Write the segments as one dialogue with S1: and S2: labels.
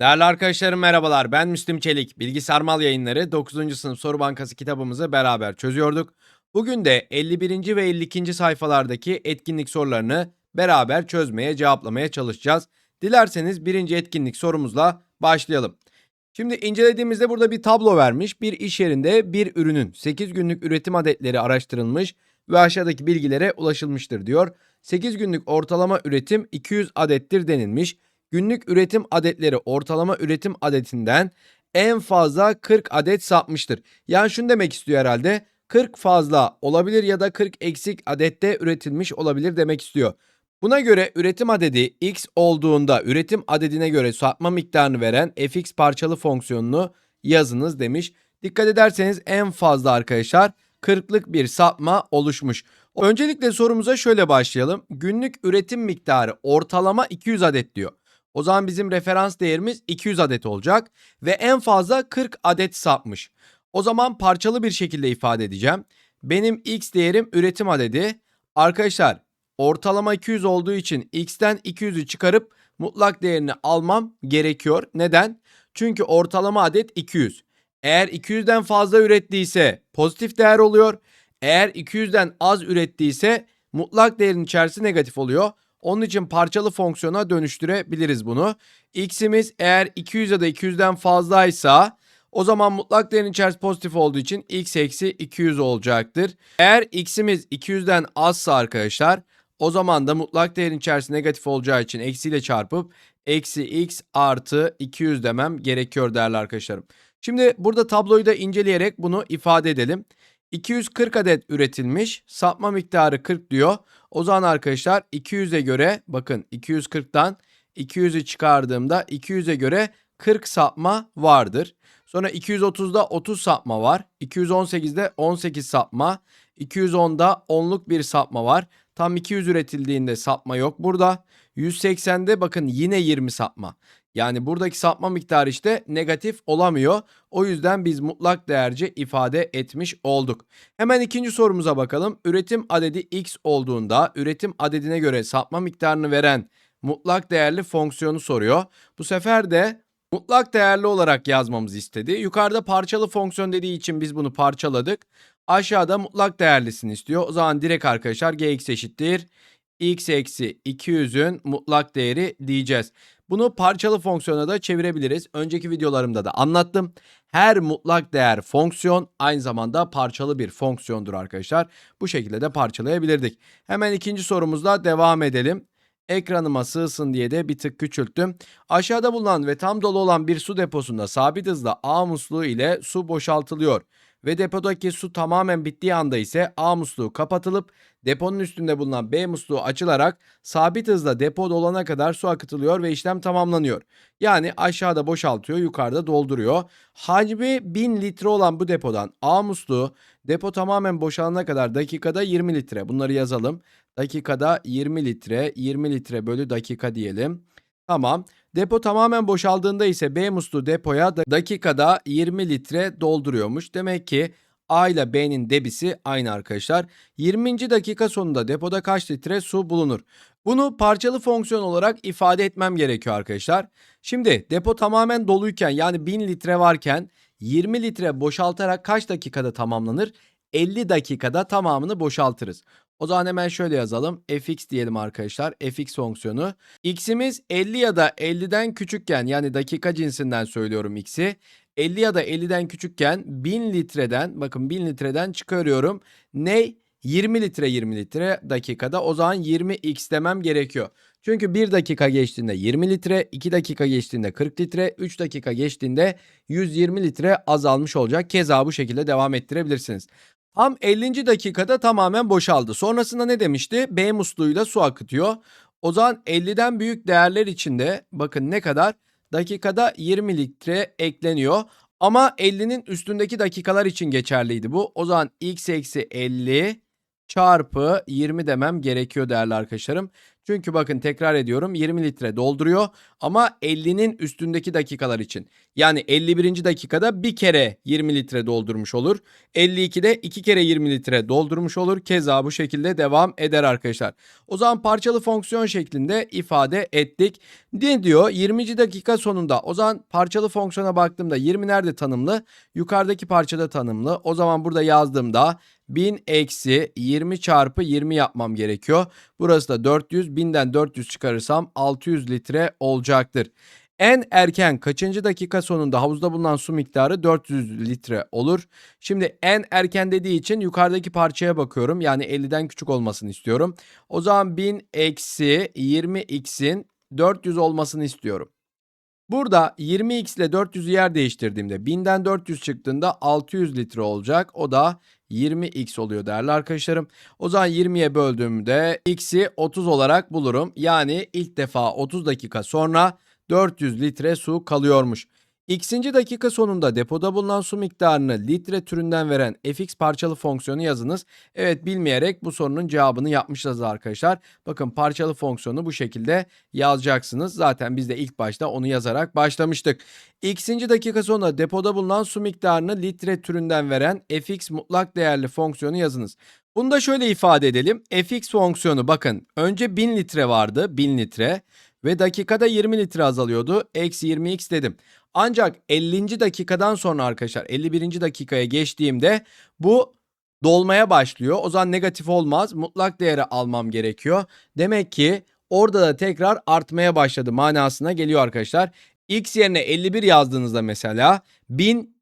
S1: Değerli arkadaşlarım merhabalar. Ben Müslüm Çelik. Bilgi Sarmal Yayınları 9. sınıf soru bankası kitabımızı beraber çözüyorduk. Bugün de 51. ve 52. sayfalardaki etkinlik sorularını beraber çözmeye, cevaplamaya çalışacağız. Dilerseniz birinci etkinlik sorumuzla başlayalım. Şimdi incelediğimizde burada bir tablo vermiş. Bir iş yerinde bir ürünün 8 günlük üretim adetleri araştırılmış ve aşağıdaki bilgilere ulaşılmıştır diyor. 8 günlük ortalama üretim 200 adettir denilmiş. Günlük üretim adetleri ortalama üretim adetinden en fazla 40 adet sapmıştır. Yani şunu demek istiyor herhalde. 40 fazla olabilir ya da 40 eksik adette üretilmiş olabilir demek istiyor. Buna göre üretim adedi x olduğunda üretim adedine göre sapma miktarını veren fx parçalı fonksiyonunu yazınız demiş. Dikkat ederseniz en fazla arkadaşlar 40'lık bir sapma oluşmuş. Öncelikle sorumuza şöyle başlayalım. Günlük üretim miktarı ortalama 200 adet diyor. O zaman bizim referans değerimiz 200 adet olacak ve en fazla 40 adet sapmış. O zaman parçalı bir şekilde ifade edeceğim. Benim x değerim üretim adedi. Arkadaşlar ortalama 200 olduğu için x'ten 200'ü çıkarıp mutlak değerini almam gerekiyor. Neden? Çünkü ortalama adet 200. Eğer 200'den fazla ürettiyse pozitif değer oluyor. Eğer 200'den az ürettiyse mutlak değerin içerisi negatif oluyor. Onun için parçalı fonksiyona dönüştürebiliriz bunu. X'imiz eğer 200 ya da 200'den fazlaysa o zaman mutlak değerin içerisi pozitif olduğu için x eksi 200 olacaktır. Eğer x'imiz 200'den azsa arkadaşlar o zaman da mutlak değerin içerisi negatif olacağı için eksiyle çarpıp eksi x artı 200 demem gerekiyor değerli arkadaşlarım. Şimdi burada tabloyu da inceleyerek bunu ifade edelim. 240 adet üretilmiş. Sapma miktarı 40 diyor. O zaman arkadaşlar 200'e göre bakın 240'tan 200'ü çıkardığımda 200'e göre 40 sapma vardır. Sonra 230'da 30 sapma var. 218'de 18 sapma. 210'da 10'luk bir sapma var. Tam 200 üretildiğinde sapma yok burada. 180'de bakın yine 20 sapma. Yani buradaki sapma miktarı işte negatif olamıyor. O yüzden biz mutlak değerce ifade etmiş olduk. Hemen ikinci sorumuza bakalım. Üretim adedi x olduğunda üretim adedine göre sapma miktarını veren mutlak değerli fonksiyonu soruyor. Bu sefer de mutlak değerli olarak yazmamızı istedi. Yukarıda parçalı fonksiyon dediği için biz bunu parçaladık. Aşağıda mutlak değerlisini istiyor. O zaman direkt arkadaşlar gx eşittir. X eksi 200'ün mutlak değeri diyeceğiz. Bunu parçalı fonksiyona da çevirebiliriz. Önceki videolarımda da anlattım. Her mutlak değer fonksiyon aynı zamanda parçalı bir fonksiyondur arkadaşlar. Bu şekilde de parçalayabilirdik. Hemen ikinci sorumuzla devam edelim. Ekranıma sığsın diye de bir tık küçülttüm. Aşağıda bulunan ve tam dolu olan bir su deposunda sabit hızla A musluğu ile su boşaltılıyor ve depodaki su tamamen bittiği anda ise A musluğu kapatılıp deponun üstünde bulunan B musluğu açılarak sabit hızla depo dolana kadar su akıtılıyor ve işlem tamamlanıyor. Yani aşağıda boşaltıyor, yukarıda dolduruyor. Hacmi 1000 litre olan bu depodan A musluğu depo tamamen boşalana kadar dakikada 20 litre. Bunları yazalım. Dakikada 20 litre, 20 litre bölü dakika diyelim. Tamam. Depo tamamen boşaldığında ise B musluğu depoya da- dakikada 20 litre dolduruyormuş. Demek ki A ile B'nin debisi aynı arkadaşlar. 20. dakika sonunda depoda kaç litre su bulunur? Bunu parçalı fonksiyon olarak ifade etmem gerekiyor arkadaşlar. Şimdi depo tamamen doluyken yani 1000 litre varken 20 litre boşaltarak kaç dakikada tamamlanır? 50 dakikada tamamını boşaltırız. O zaman hemen şöyle yazalım. fx diyelim arkadaşlar. fx fonksiyonu. x'imiz 50 ya da 50'den küçükken yani dakika cinsinden söylüyorum x'i. 50 ya da 50'den küçükken 1000 litreden bakın 1000 litreden çıkarıyorum. Ne? 20 litre 20 litre dakikada o zaman 20x demem gerekiyor. Çünkü 1 dakika geçtiğinde 20 litre, 2 dakika geçtiğinde 40 litre, 3 dakika geçtiğinde 120 litre azalmış olacak. Keza bu şekilde devam ettirebilirsiniz. Tam 50. dakikada tamamen boşaldı. Sonrasında ne demişti? B musluğuyla su akıtıyor. O zaman 50'den büyük değerler içinde bakın ne kadar? Dakikada 20 litre ekleniyor. Ama 50'nin üstündeki dakikalar için geçerliydi bu. O zaman x eksi 50 çarpı 20 demem gerekiyor değerli arkadaşlarım. Çünkü bakın tekrar ediyorum 20 litre dolduruyor ama 50'nin üstündeki dakikalar için. Yani 51. dakikada bir kere 20 litre doldurmuş olur. 52'de iki kere 20 litre doldurmuş olur. Keza bu şekilde devam eder arkadaşlar. O zaman parçalı fonksiyon şeklinde ifade ettik. Ne diyor? 20. dakika sonunda. O zaman parçalı fonksiyona baktığımda 20 nerede tanımlı? Yukarıdaki parçada tanımlı. O zaman burada yazdığımda 1000 eksi 20 çarpı 20 yapmam gerekiyor. Burası da 400. 1000'den 400 çıkarırsam 600 litre olacaktır. En erken kaçıncı dakika sonunda havuzda bulunan su miktarı 400 litre olur. Şimdi en erken dediği için yukarıdaki parçaya bakıyorum. Yani 50'den küçük olmasını istiyorum. O zaman 1000 eksi 20x'in 400 olmasını istiyorum. Burada 20x ile 400'ü yer değiştirdiğimde 1000'den 400 çıktığında 600 litre olacak. O da 20x oluyor değerli arkadaşlarım. O zaman 20'ye böldüğümde x'i 30 olarak bulurum. Yani ilk defa 30 dakika sonra 400 litre su kalıyormuş. X'inci dakika sonunda depoda bulunan su miktarını litre türünden veren fx parçalı fonksiyonu yazınız. Evet bilmeyerek bu sorunun cevabını yapmışız arkadaşlar. Bakın parçalı fonksiyonu bu şekilde yazacaksınız. Zaten biz de ilk başta onu yazarak başlamıştık. X'inci dakika sonunda depoda bulunan su miktarını litre türünden veren fx mutlak değerli fonksiyonu yazınız. Bunu da şöyle ifade edelim. fx fonksiyonu bakın önce 1000 litre vardı 1000 litre ve dakikada 20 litre azalıyordu. Eksi 20x dedim. Ancak 50. dakikadan sonra arkadaşlar 51. dakikaya geçtiğimde bu dolmaya başlıyor. O zaman negatif olmaz. Mutlak değeri almam gerekiyor. Demek ki orada da tekrar artmaya başladı manasına geliyor arkadaşlar. X yerine 51 yazdığınızda mesela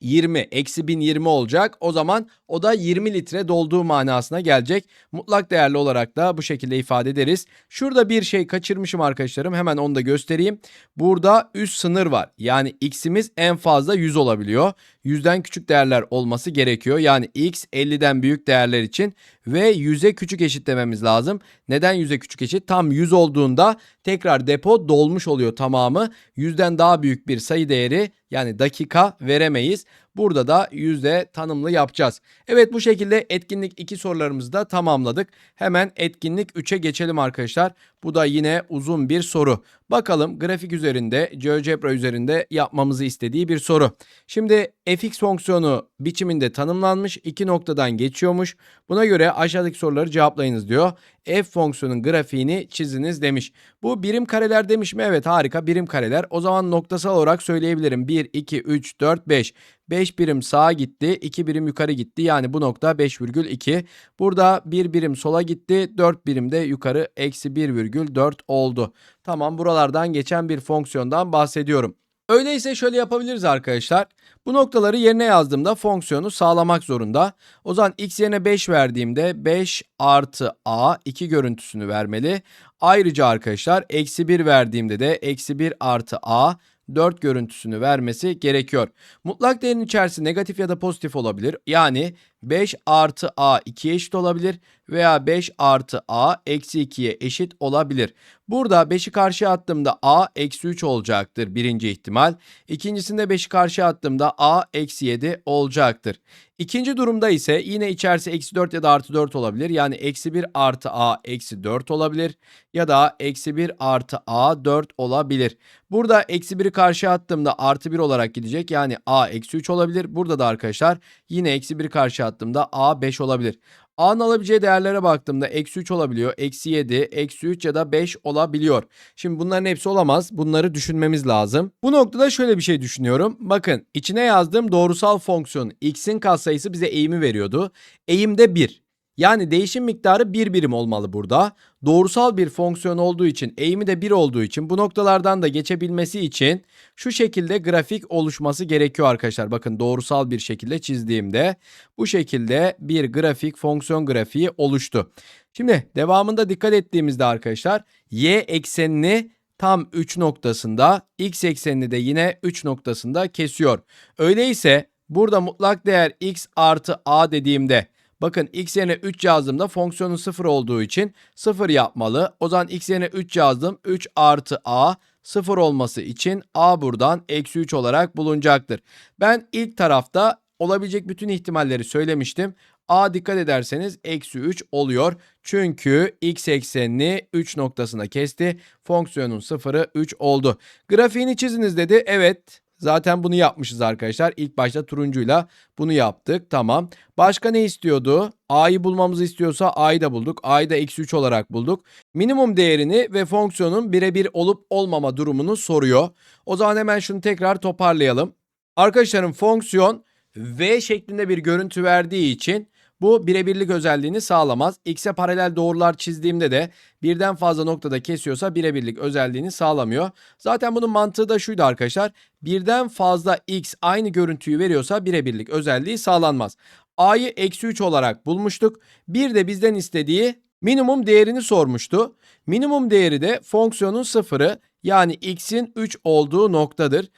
S1: 1020 eksi 1020 olacak. O zaman o da 20 litre dolduğu manasına gelecek. Mutlak değerli olarak da bu şekilde ifade ederiz. Şurada bir şey kaçırmışım arkadaşlarım. Hemen onu da göstereyim. Burada üst sınır var. Yani x'imiz en fazla 100 olabiliyor. 100'den küçük değerler olması gerekiyor. Yani x 50'den büyük değerler için ve 100'e küçük eşitlememiz lazım. Neden 100'e küçük eşit? Tam 100 olduğunda tekrar depo dolmuş oluyor tamamı. 100'den daha büyük bir sayı değeri yani dakika veremeyiz. Burada da yüzde tanımlı yapacağız. Evet bu şekilde etkinlik 2 sorularımızı da tamamladık. Hemen etkinlik 3'e geçelim arkadaşlar. Bu da yine uzun bir soru. Bakalım grafik üzerinde, GeoGebra üzerinde yapmamızı istediği bir soru. Şimdi fx fonksiyonu biçiminde tanımlanmış, iki noktadan geçiyormuş. Buna göre aşağıdaki soruları cevaplayınız diyor. f fonksiyonun grafiğini çiziniz demiş. Bu birim kareler demiş mi? Evet harika birim kareler. O zaman noktasal olarak söyleyebilirim. 1, 2, 3, 4, 5. 5 birim sağa gitti, 2 birim yukarı gitti. Yani bu nokta 5,2. Burada 1 birim sola gitti, 4 birim de yukarı eksi 1,4 oldu. Tamam buralardan geçen bir fonksiyondan bahsediyorum. Öyleyse şöyle yapabiliriz arkadaşlar. Bu noktaları yerine yazdığımda fonksiyonu sağlamak zorunda. O zaman x yerine 5 verdiğimde 5 artı a 2 görüntüsünü vermeli. Ayrıca arkadaşlar eksi 1 verdiğimde de eksi 1 artı a 4 görüntüsünü vermesi gerekiyor. Mutlak değerin içerisi negatif ya da pozitif olabilir. Yani 5 artı a 2'ye eşit olabilir veya 5 artı a eksi 2'ye eşit olabilir. Burada 5'i karşıya attığımda a eksi 3 olacaktır birinci ihtimal. İkincisinde 5'i karşıya attığımda a eksi 7 olacaktır. İkinci durumda ise yine içerisi eksi 4 ya da artı 4 olabilir. Yani eksi 1 artı a eksi 4 olabilir. Ya da eksi 1 artı a 4 olabilir. Burada eksi 1'i karşıya attığımda artı 1 olarak gidecek. Yani a eksi 3 olabilir. Burada da arkadaşlar yine eksi 1'i karşıya attığımda a 5 olabilir. A'nın alabileceği değerlere baktığımda eksi 3 olabiliyor, eksi 7, eksi 3 ya da 5 olabiliyor. Şimdi bunların hepsi olamaz. Bunları düşünmemiz lazım. Bu noktada şöyle bir şey düşünüyorum. Bakın içine yazdığım doğrusal fonksiyon x'in katsayısı bize eğimi veriyordu. Eğim de 1. Yani değişim miktarı 1 birim olmalı burada. Doğrusal bir fonksiyon olduğu için eğimi de 1 olduğu için bu noktalardan da geçebilmesi için şu şekilde grafik oluşması gerekiyor arkadaşlar. Bakın doğrusal bir şekilde çizdiğimde bu şekilde bir grafik fonksiyon grafiği oluştu. Şimdi devamında dikkat ettiğimizde arkadaşlar y eksenini tam 3 noktasında x eksenini de yine 3 noktasında kesiyor. Öyleyse burada mutlak değer x artı a dediğimde Bakın x yerine 3 yazdığımda fonksiyonun 0 olduğu için 0 yapmalı. O zaman x yerine 3 yazdım. 3 artı a 0 olması için a buradan eksi 3 olarak bulunacaktır. Ben ilk tarafta olabilecek bütün ihtimalleri söylemiştim. A dikkat ederseniz eksi 3 oluyor. Çünkü x eksenini 3 noktasına kesti. Fonksiyonun sıfırı 3 oldu. Grafiğini çiziniz dedi. Evet. Zaten bunu yapmışız arkadaşlar. İlk başta turuncuyla bunu yaptık. Tamam. Başka ne istiyordu? A'yı bulmamızı istiyorsa A'yı da bulduk. A'yı da eksi 3 olarak bulduk. Minimum değerini ve fonksiyonun birebir olup olmama durumunu soruyor. O zaman hemen şunu tekrar toparlayalım. Arkadaşlarım fonksiyon V şeklinde bir görüntü verdiği için bu birebirlik özelliğini sağlamaz. X'e paralel doğrular çizdiğimde de birden fazla noktada kesiyorsa birebirlik özelliğini sağlamıyor. Zaten bunun mantığı da şuydu arkadaşlar. Birden fazla X aynı görüntüyü veriyorsa birebirlik özelliği sağlanmaz. A'yı eksi 3 olarak bulmuştuk. Bir de bizden istediği minimum değerini sormuştu. Minimum değeri de fonksiyonun sıfırı yani x'in 3 olduğu noktadır.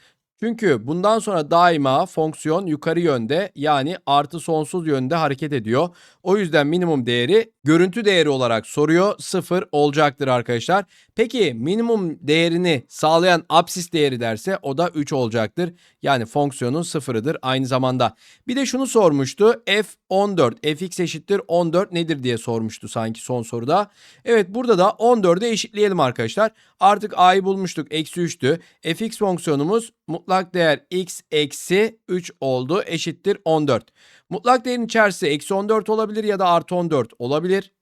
S1: Çünkü bundan sonra daima fonksiyon yukarı yönde yani artı sonsuz yönde hareket ediyor. O yüzden minimum değeri görüntü değeri olarak soruyor. 0 olacaktır arkadaşlar. Peki minimum değerini sağlayan absis değeri derse o da 3 olacaktır. Yani fonksiyonun sıfırıdır aynı zamanda. Bir de şunu sormuştu. f14 fx eşittir 14 nedir diye sormuştu sanki son soruda. Evet burada da 14'ü eşitleyelim arkadaşlar. Artık a'yı bulmuştuk. Eksi 3'tü. fx fonksiyonumuz mutlak değer x eksi 3 oldu. Eşittir 14. Mutlak değerin içerisi eksi 14 olabilir ya da artı 14 olabilir.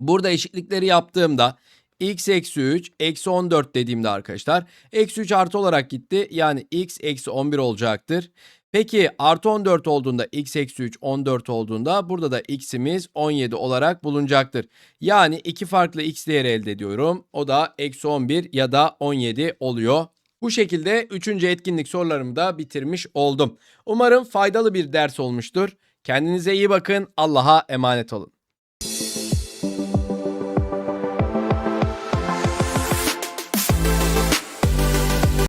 S1: Burada eşitlikleri yaptığımda x eksi 3 eksi 14 dediğimde arkadaşlar eksi 3 artı olarak gitti. Yani x eksi 11 olacaktır. Peki artı 14 olduğunda x eksi 3 14 olduğunda burada da x'imiz 17 olarak bulunacaktır. Yani iki farklı x değeri elde ediyorum. O da eksi 11 ya da 17 oluyor. Bu şekilde 3. etkinlik sorularımı da bitirmiş oldum. Umarım faydalı bir ders olmuştur. Kendinize iyi bakın. Allah'a emanet olun.